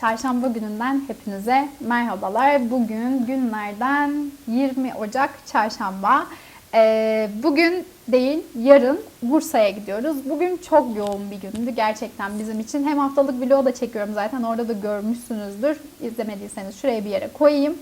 Çarşamba gününden hepinize merhabalar. Bugün günlerden 20 Ocak Çarşamba. Ee, bugün değil, yarın Bursa'ya gidiyoruz. Bugün çok yoğun bir gündü gerçekten bizim için. Hem haftalık vlog da çekiyorum zaten orada da görmüşsünüzdür. İzlemediyseniz şuraya bir yere koyayım.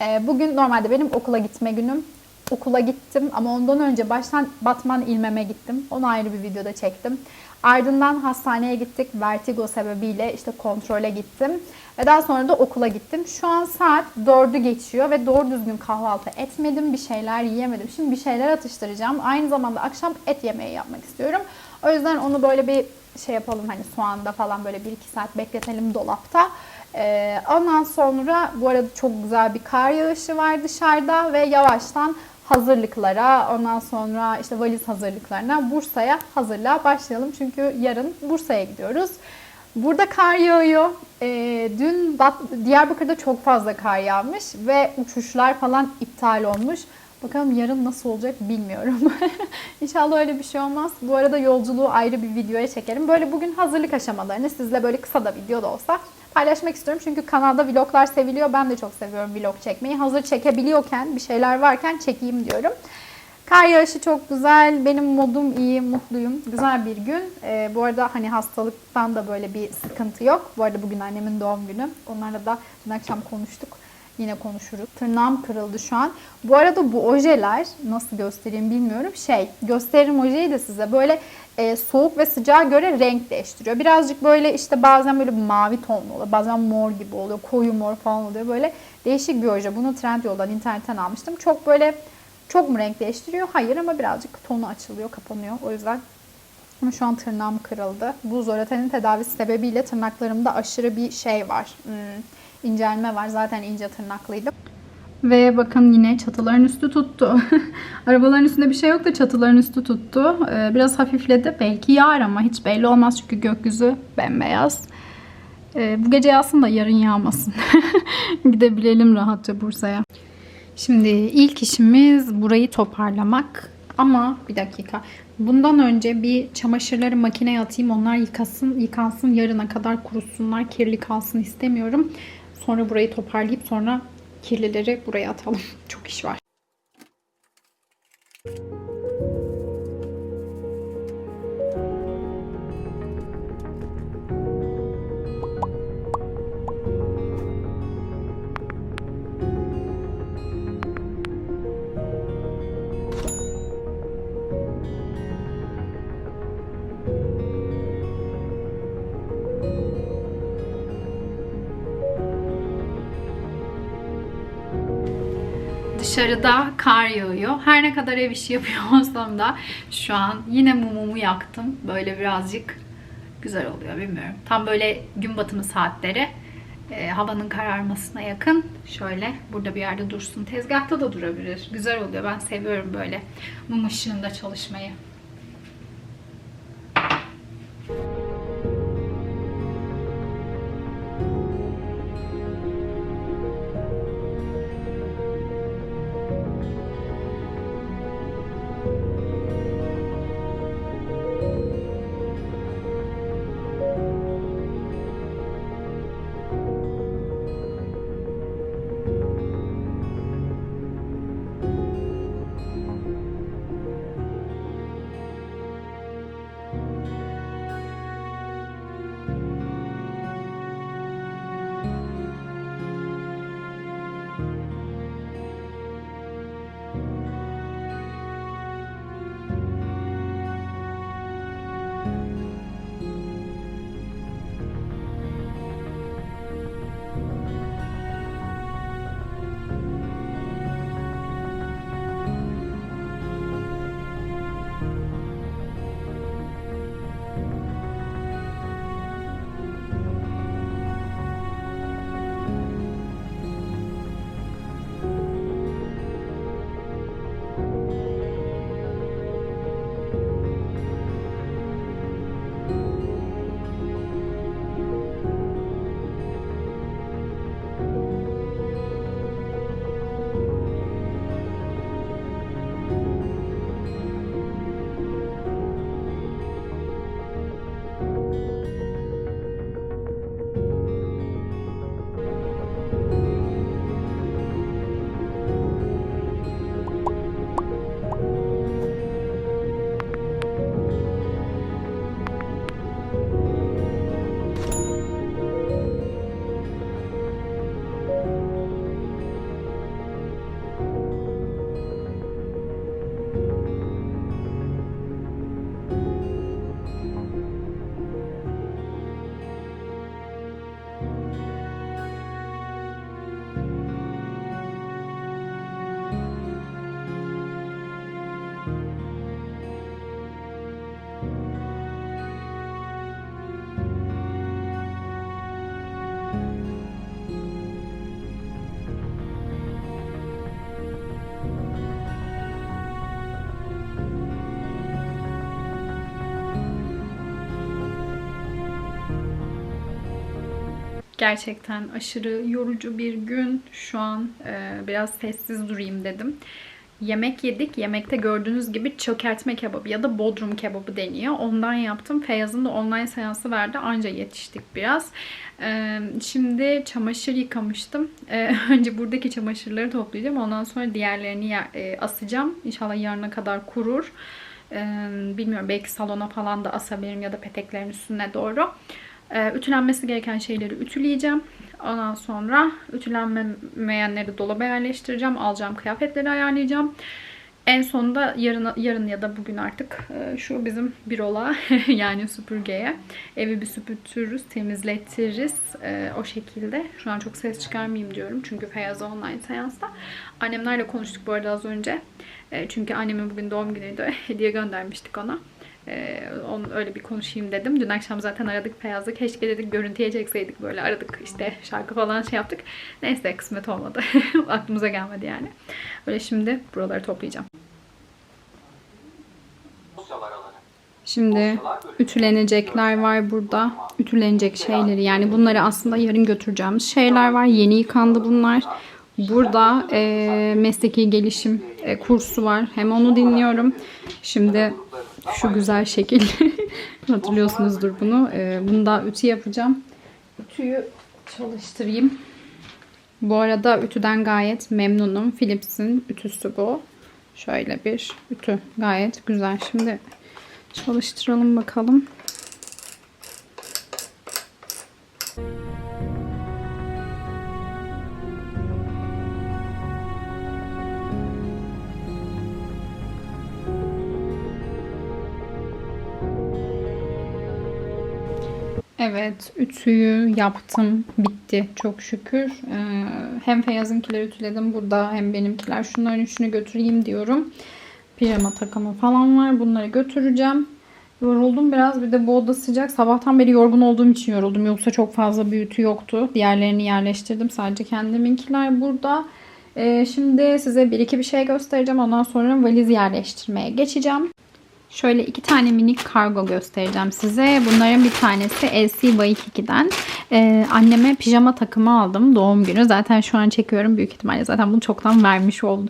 Ee, bugün normalde benim okula gitme günüm. Okula gittim ama ondan önce baştan Batman İlmem'e gittim. Onu ayrı bir videoda çektim. Ardından hastaneye gittik. Vertigo sebebiyle işte kontrole gittim. Ve daha sonra da okula gittim. Şu an saat 4'ü geçiyor ve doğru düzgün kahvaltı etmedim. Bir şeyler yiyemedim. Şimdi bir şeyler atıştıracağım. Aynı zamanda akşam et yemeği yapmak istiyorum. O yüzden onu böyle bir şey yapalım hani soğanda falan böyle 1-2 saat bekletelim dolapta. Ee, ondan sonra bu arada çok güzel bir kar yağışı var dışarıda ve yavaştan hazırlıklara, ondan sonra işte valiz hazırlıklarına, Bursa'ya hazırlığa başlayalım. Çünkü yarın Bursa'ya gidiyoruz. Burada kar yağıyor. Ee, dün Diyarbakır'da çok fazla kar yağmış ve uçuşlar falan iptal olmuş. Bakalım yarın nasıl olacak bilmiyorum. İnşallah öyle bir şey olmaz. Bu arada yolculuğu ayrı bir videoya çekerim. Böyle bugün hazırlık aşamalarını sizle böyle kısa da video da olsa paylaşmak istiyorum. Çünkü kanalda vloglar seviliyor. Ben de çok seviyorum vlog çekmeyi. Hazır çekebiliyorken, bir şeyler varken çekeyim diyorum. Kar yağışı çok güzel. Benim modum iyi, mutluyum. Güzel bir gün. Ee, bu arada hani hastalıktan da böyle bir sıkıntı yok. Bu arada bugün annemin doğum günü. Onlarla da dün akşam konuştuk. Yine konuşuruz. Tırnağım kırıldı şu an. Bu arada bu ojeler nasıl göstereyim bilmiyorum. Şey gösteririm ojeyi de size. Böyle e, soğuk ve sıcağa göre renk değiştiriyor. Birazcık böyle işte bazen böyle mavi tonlu oluyor. Bazen mor gibi oluyor. Koyu mor falan oluyor. Böyle değişik bir oje. Bunu Trendyol'dan internetten almıştım. Çok böyle çok mu renk değiştiriyor? Hayır ama birazcık tonu açılıyor, kapanıyor. O yüzden ama şu an tırnağım kırıldı. Bu zoratenin tedavisi sebebiyle tırnaklarımda aşırı bir şey var. Hmm, incelme var. Zaten ince tırnaklıydım. Ve bakın yine çatıların üstü tuttu. Arabaların üstünde bir şey yok da çatıların üstü tuttu. Ee, biraz hafifledi. Belki yağar ama hiç belli olmaz çünkü gökyüzü bembeyaz. Ee, bu gece yağsın da yarın yağmasın. Gidebilelim rahatça Bursa'ya. Şimdi ilk işimiz burayı toparlamak. Ama bir dakika. Bundan önce bir çamaşırları makineye atayım. Onlar yıkasın, yıkansın. Yarına kadar kurusunlar. Kirli kalsın istemiyorum. Sonra burayı toparlayıp sonra kirlileri buraya atalım. Çok iş var. Dışarıda kar yağıyor. Her ne kadar ev işi yapıyor olsam da şu an yine mumumu yaktım. Böyle birazcık güzel oluyor bilmiyorum. Tam böyle gün batımı saatleri. e, havanın kararmasına yakın. Şöyle burada bir yerde dursun. Tezgahta da durabilir. Güzel oluyor. Ben seviyorum böyle mum ışığında çalışmayı. Gerçekten aşırı yorucu bir gün. Şu an e, biraz sessiz durayım dedim. Yemek yedik. Yemekte gördüğünüz gibi çökertme kebabı ya da bodrum kebabı deniyor. Ondan yaptım. Feyyaz'ın da online seansı verdi. Anca yetiştik biraz. Ee, şimdi çamaşır yıkamıştım. Ee, önce buradaki çamaşırları toplayacağım. Ondan sonra diğerlerini yer- e, asacağım. İnşallah yarına kadar kurur. Ee, bilmiyorum belki salona falan da asabilirim ya da peteklerin üstüne doğru. Ütülenmesi gereken şeyleri ütüleyeceğim. Ondan sonra ütülenmeyenleri dolaba yerleştireceğim. Alacağım kıyafetleri ayarlayacağım. En sonunda yarın, yarın ya da bugün artık e, şu bizim bürola yani süpürgeye evi bir süpürtürüz, temizletiriz e, o şekilde. Şu an çok ses çıkarmayayım diyorum çünkü Feyyaz online seansta. Annemlerle konuştuk bu arada az önce. E, çünkü annemin bugün doğum günüydü. Hediye göndermiştik ona. Ee, onun öyle bir konuşayım dedim. Dün akşam zaten aradık Feyyaz'ı. Keşke dedik görüntüye çekseydik böyle aradık işte şarkı falan şey yaptık. Neyse kısmet olmadı. Aklımıza gelmedi yani. Öyle şimdi buraları toplayacağım. Şimdi ütülenecekler var burada. Ütülenecek şeyleri yani bunları aslında yarın götüreceğimiz şeyler var. Yeni yıkandı bunlar. Burada e, mesleki gelişim e, kursu var. Hem onu dinliyorum. Şimdi şu güzel şekil hatırlıyorsunuzdur bunu. E, bunu da ütü yapacağım. Ütüyü çalıştırayım. Bu arada ütüden gayet memnunum. Philips'in ütüsü bu. Şöyle bir ütü. Gayet güzel. Şimdi çalıştıralım bakalım. Evet, ütüyü yaptım. Bitti çok şükür. Ee, hem Feyyaz'ınkileri ütüledim burada hem benimkiler. Şunların üçünü götüreyim diyorum. Pijama takımı falan var. Bunları götüreceğim. Yoruldum biraz. Bir de bu oda sıcak. Sabahtan beri yorgun olduğum için yoruldum. Yoksa çok fazla bir ütü yoktu. Diğerlerini yerleştirdim. Sadece kendiminkiler burada. Ee, şimdi size bir iki bir şey göstereceğim. Ondan sonra valiz yerleştirmeye geçeceğim. Şöyle iki tane minik kargo göstereceğim size. Bunların bir tanesi LC Waikiki'den. Ee, anneme pijama takımı aldım doğum günü. Zaten şu an çekiyorum. Büyük ihtimalle zaten bunu çoktan vermiş oldum.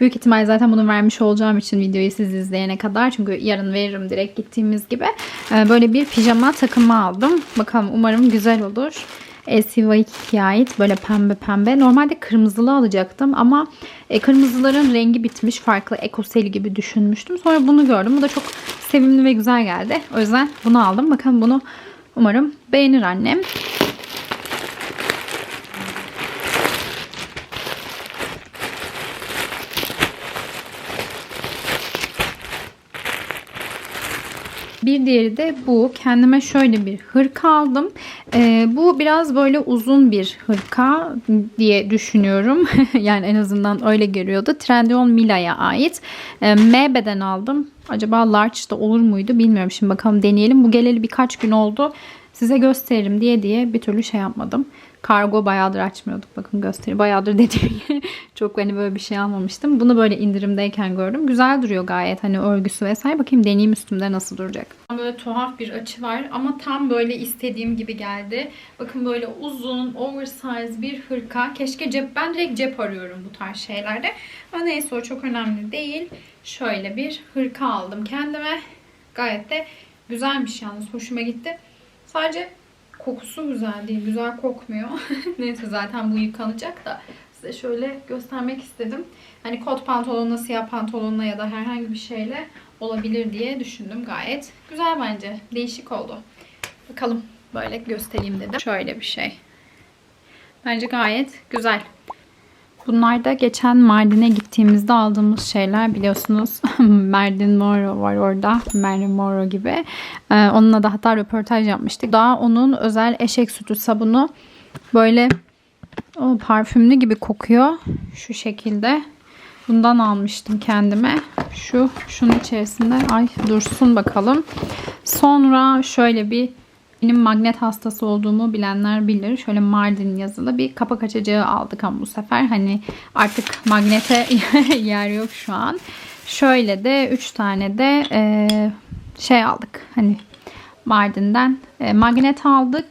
Büyük ihtimal zaten bunu vermiş olacağım için videoyu siz izleyene kadar. Çünkü yarın veririm direkt gittiğimiz gibi. Ee, böyle bir pijama takımı aldım. Bakalım umarım güzel olur. LCY 2'ye ait böyle pembe pembe. Normalde kırmızılı alacaktım ama e, kırmızıların rengi bitmiş. Farklı ekoseli gibi düşünmüştüm. Sonra bunu gördüm. Bu da çok sevimli ve güzel geldi. O yüzden bunu aldım. Bakın bunu umarım beğenir annem. Bir diğeri de bu. Kendime şöyle bir hırka aldım. Ee, bu biraz böyle uzun bir hırka diye düşünüyorum. yani en azından öyle görüyordu. Trendyol Mila'ya ait. Ee, M beden aldım. Acaba large da olur muydu bilmiyorum. Şimdi bakalım deneyelim. Bu geleli birkaç gün oldu. Size gösteririm diye diye bir türlü şey yapmadım. Kargo bayağıdır açmıyorduk. Bakın gösteri. Bayağıdır dediğim çok hani böyle bir şey almamıştım. Bunu böyle indirimdeyken gördüm. Güzel duruyor gayet hani örgüsü vesaire. Bakayım deneyeyim üstümde nasıl duracak. Böyle tuhaf bir açı var ama tam böyle istediğim gibi geldi. Bakın böyle uzun, oversize bir hırka. Keşke cep, ben direkt cep arıyorum bu tarz şeylerde. Ama neyse o çok önemli değil. Şöyle bir hırka aldım kendime. Gayet de güzelmiş yalnız. Hoşuma gitti. Sadece kokusu güzel değil. Güzel kokmuyor. Neyse zaten bu yıkanacak da size şöyle göstermek istedim. Hani kot pantolonla, siyah pantolonla ya da herhangi bir şeyle olabilir diye düşündüm gayet. Güzel bence. Değişik oldu. Bakalım böyle göstereyim dedim. Şöyle bir şey. Bence gayet güzel. Bunlar da geçen Mardin'e gittiğimizde aldığımız şeyler biliyorsunuz. Marilyn Monroe var orada. Marilyn Monroe gibi. Ee, onunla da hatta röportaj yapmıştık. Daha onun özel eşek sütü sabunu böyle o parfümlü gibi kokuyor. Şu şekilde. Bundan almıştım kendime. Şu şunun içerisinde ay dursun bakalım. Sonra şöyle bir benim magnet hastası olduğumu bilenler bilir. Şöyle Mardin yazılı bir kapak açacağı aldık ama bu sefer hani artık magnete yer yok şu an. Şöyle de 3 tane de e, şey aldık. Hani Mardin'den. E, magnet aldık.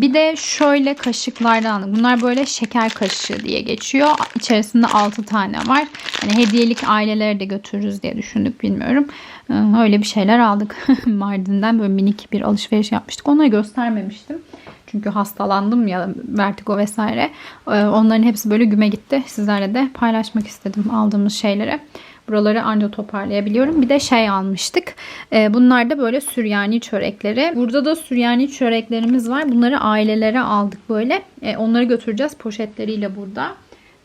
Bir de şöyle kaşıklardan. Bunlar böyle şeker kaşığı diye geçiyor. İçerisinde 6 tane var. Hani hediyelik ailelere de götürürüz diye düşündük bilmiyorum. Ee, Öyle bir şeyler aldık. Mardin'den böyle minik bir alışveriş yapmıştık. Onları göstermemiştim. Çünkü hastalandım ya vertigo vesaire. Ee, Onların hepsi böyle güme gitti. Sizlerle de paylaşmak istedim aldığımız şeyleri. Buraları anca toparlayabiliyorum. Bir de şey almıştık. Ee, Bunlar da böyle Süryani çörekleri. Burada da Süryani çöreklerimiz var. Bunları ailelere aldık böyle. Ee, Onları götüreceğiz poşetleriyle burada.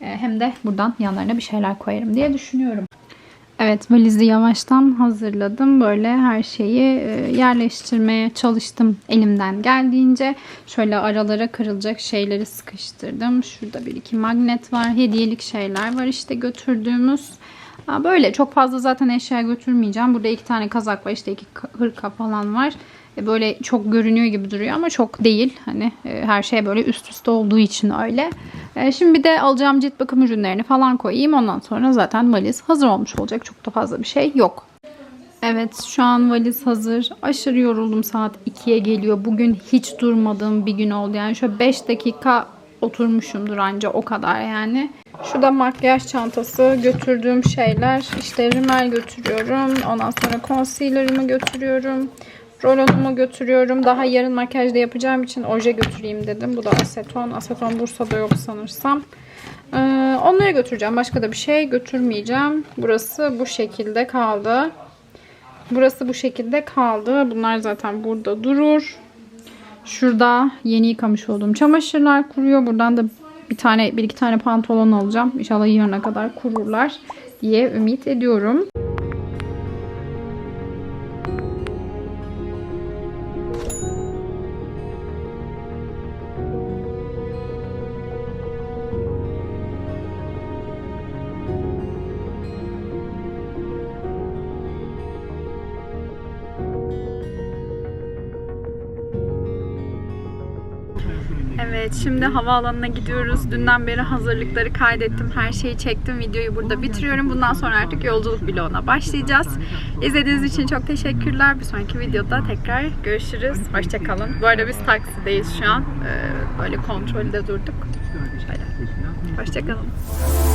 Ee, Hem de buradan yanlarına bir şeyler koyarım diye düşünüyorum. Evet valizi yavaştan hazırladım. Böyle her şeyi e, yerleştirmeye çalıştım elimden geldiğince. Şöyle aralara kırılacak şeyleri sıkıştırdım. Şurada bir iki magnet var. Hediyelik şeyler var işte götürdüğümüz. Ha, Böyle çok fazla zaten eşya götürmeyeceğim. Burada iki tane kazak var işte iki hırka falan var. E, Böyle çok görünüyor gibi duruyor ama çok değil. Hani e, her şey böyle üst üste olduğu için öyle. E, Şimdi bir de alacağım cilt bakım ürünlerini falan koyayım. Ondan sonra zaten valiz hazır olmuş olacak. Çok da fazla bir şey yok. Evet şu an valiz hazır. Aşırı yoruldum saat 2'ye geliyor. Bugün hiç durmadığım bir gün oldu. Yani şöyle 5 dakika oturmuşumdur anca o kadar yani. Şu da makyaj çantası götürdüğüm şeyler. İşte rimel götürüyorum. Ondan sonra concealer'ımı götürüyorum. Rolonumu götürüyorum. Daha yarın makyajda yapacağım için oje götüreyim dedim. Bu da aseton. Aseton Bursa'da yok sanırsam. Ee, onları götüreceğim. Başka da bir şey götürmeyeceğim. Burası bu şekilde kaldı. Burası bu şekilde kaldı. Bunlar zaten burada durur. Şurada yeni yıkamış olduğum çamaşırlar kuruyor. Buradan da bir tane bir iki tane pantolon alacağım. İnşallah yarına kadar kururlar diye ümit ediyorum. Şimdi havaalanına gidiyoruz. Dünden beri hazırlıkları kaydettim. Her şeyi çektim. Videoyu burada bitiriyorum. Bundan sonra artık yolculuk vloguna başlayacağız. İzlediğiniz için çok teşekkürler. Bir sonraki videoda tekrar görüşürüz. Hoşçakalın. Bu arada biz taksideyiz şu an. Ee, Böyle kontrolde durduk. Şöyle. Hoşçakalın.